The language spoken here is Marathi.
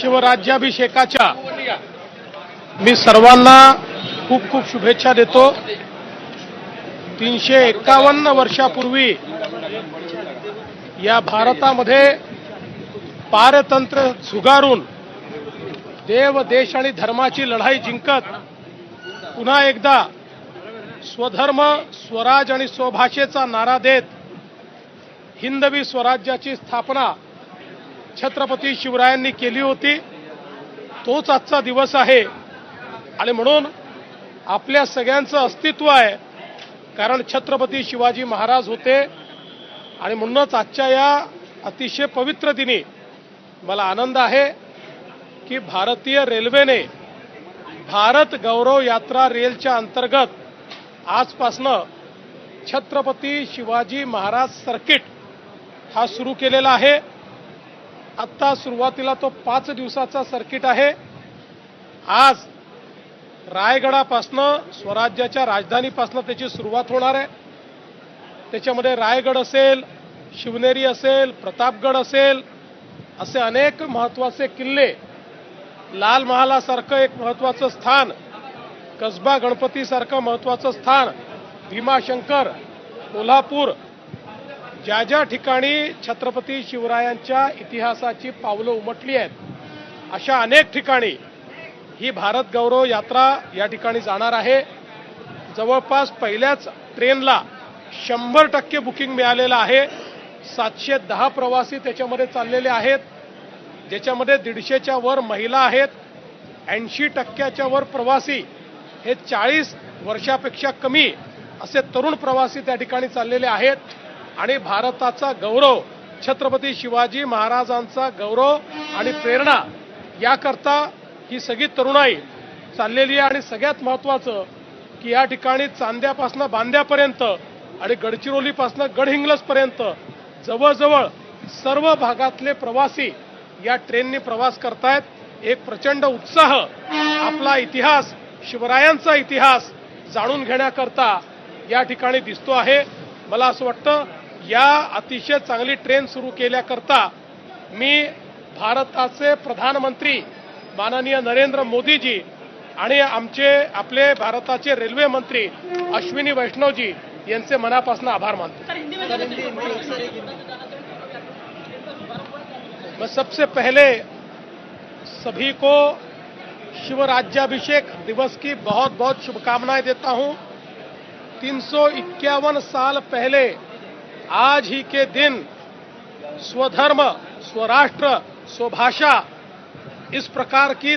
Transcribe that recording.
शिवराज्याभिषेकाच्या मी सर्वांना खूप खूप शुभेच्छा देतो. तीनशे एकावन्न वर्षापूर्वी या भारतामध्ये पारतंत्र झुगारून देव देश आणि धर्माची लढाई जिंकत पुन्हा एकदा स्वधर्म स्वराज आणि स्वभाषेचा नारा देत हिंदवी स्वराज्याची स्थापना छत्रपती शिवरायांनी केली होती तोच आजचा दिवस आहे. आणि म्हणून आपल्या सगळ्यांचं अस्तित्व आहे कारण छत्रपती शिवाजी महाराज होते. आणि म्हणूनच आजच्या या अतिशय पवित्र दिनी मला आनंद आहे की भारतीय रेल्वेने भारत गौरव यात्रा रेलच्या अंतर्गत आजपासनं छत्रपती शिवाजी महाराज सर्किट हा सुरू केलेला आहे. आत्ता सुरुवातीला तो पाच दिवसाचा सर्किट आहे. आज रायगडापासनं स्वराज्याच्या राजधानीपासनं त्याची सुरुवात होणार आहे. त्याच्यामध्ये रायगड असेल शिवनेरी असेल प्रतापगड असेल असे अनेक महत्त्वाचे किल्ले लाल महालासारखं एक महत्वाचं स्थान कसबा गणपतीसारखं महत्वाचं स्थान भीमाशंकर कोल्हापूर ज्या ज्या ठिकाणी छत्रपती शिवरायांच्या इतिहासाची पावलं उमटली आहेत अशा अनेक ठिकाणी ही भारत गौरव यात्रा या ठिकाणी जाणार आहे. जवळपास पहिल्याच ट्रेनला शंभर टक्के बुकिंग मिळालेलं आहे. सातशे दहा प्रवासी त्याच्यामध्ये चाललेले आहेत ज्याच्यामध्ये दीडशेच्या वर महिला आहेत. ऐंशी टक्क्याच्या वर प्रवासी हे चाळीस वर्षापेक्षा कमी असे तरुण प्रवासी त्या ठिकाणी चाललेले आहेत. आणि भारताचा गौरव छत्रपती शिवाजी महाराजांचा गौरव आणि प्रेरणा याकरता ही सगळी तरुणाई चाललेली आहे. आणि सगळ्यात महत्वाचं की या ठिकाणी चांद्यापासनं बांद्यापर्यंत आणि गडचिरोलीपासनं गडहिंग्लजपर्यंत जवळजवळ सर्व भागातले प्रवासी या ट्रेननी प्रवास करतायत. एक प्रचंड उत्साह आपला इतिहास शिवरायांचा इतिहास जाणून घेण्याकरता या ठिकाणी दिसतो आहे. मला असं वाटतं या अतिशय चांगली ट्रेन सुरू केल्याकरता मी भारताचे प्रधानमंत्री माननीय नरेंद्र मोदीजी आणि आमचे आपले भारताचे रेल्वे मंत्री अश्विनी वैष्णवजी यांचे मनापासून आभार मानतो. मैं सबसे पहले सभी को शिवराज्याभिषेक दिवस की बहुत बहुत शुभकामनाएं देता हूं। तीन साल पहले आज ही के दिन स्वधर्म स्वराष्ट्र स्वभाषा इस प्रकार की